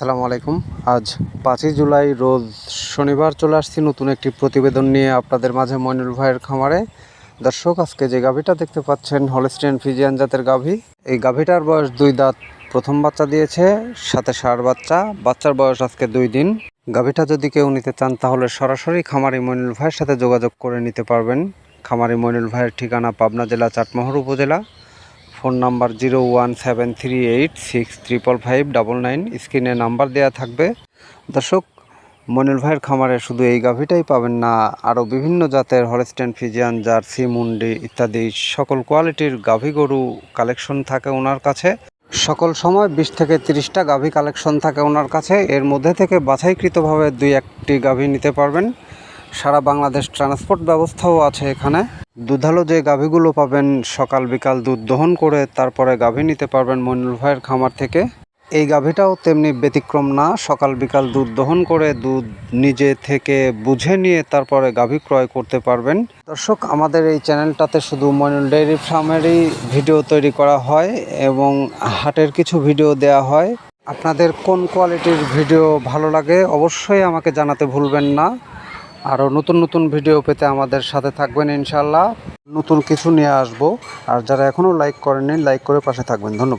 আসসালামু আলাইকুম। আজ পাঁচই জুলাই, রোজ শনিবার চলে আসছি নতুন একটি প্রতিবেদন নিয়ে আপনাদের মাঝে মইনুল ভাইয়ের খামারে। দর্শক, আজকে যে গাভীটা দেখতে পাচ্ছেন হলস্টেন ফিজিয়ান জাতের গাভী। এই গাভীটার বয়স দুই দাঁত, প্রথম বাচ্চা দিয়েছে, সাথে ষাঁড় বাচ্চা। বাচ্চার বয়স আজকে দুই দিন। গাভীটা যদি কেউ নিতে চান, তাহলে সরাসরি খামারি মইনুল ভাইয়ের সাথে যোগাযোগ করে নিতে পারবেন। খামারি মইনুল ভাইয়ের ঠিকানা পাবনা জেলা, চাটমোহর উপজেলা। Phone number zero one seven three eight six triple five double nine স্ক্রিনে নাম্বার দেওয়া থাকবে। দর্শক, মনির ভাইয়ের খামারে শুধু এই গাভীটাই পাবেন না, আরও বিভিন্ন জাতের হলস্টেন, ফিজিয়ান, জার্সি, মুন্ডি ইত্যাদি সকল কোয়ালিটির গাভী গরু কালেকশন থাকে ওনার কাছে। সকল সময় বিশ থেকে তিরিশটা গাভী কালেকশন থাকে ওনার কাছে। এর মধ্যে থেকে বাছাইকৃতভাবে দুই একটি গাভী নিতে পারবেন। সারা বাংলাদেশ ট্রান্সপোর্ট ব্যবস্থাও আছে এখানে। দুধালো যে গাভীগুলো পাবেন সকাল বিকাল দুধ দহন করে তারপরে গাভী নিতে পারবেন মইনুল ভাইয়ের খামার থেকে। এই গাভীটাও তেমনি ব্যতিক্রম না, সকাল বিকাল দুধ দহন করে দুধ নিজে থেকে বুঝে নিয়ে তারপরে গাভী ক্রয় করতে পারবেন। দর্শক, আমাদের এই চ্যানেলটাতে শুধু মইনুল ডেয়ারি ফার্মেরই ভিডিও তৈরি করা হয় এবং হাটের কিছু ভিডিও দেওয়া হয়। আপনাদের কোন কোয়ালিটির ভিডিও ভালো লাগে অবশ্যই আমাকে জানাতে ভুলবেন না। আরও নতুন নতুন ভিডিও পেতে আমাদের সাথে থাকবেন ইনশাল্লাহ নতুন কিছু নিয়ে আসব। আর যারা এখনও লাইক করেননি লাইক করে পাশে থাকবেন। ধন্যবাদ।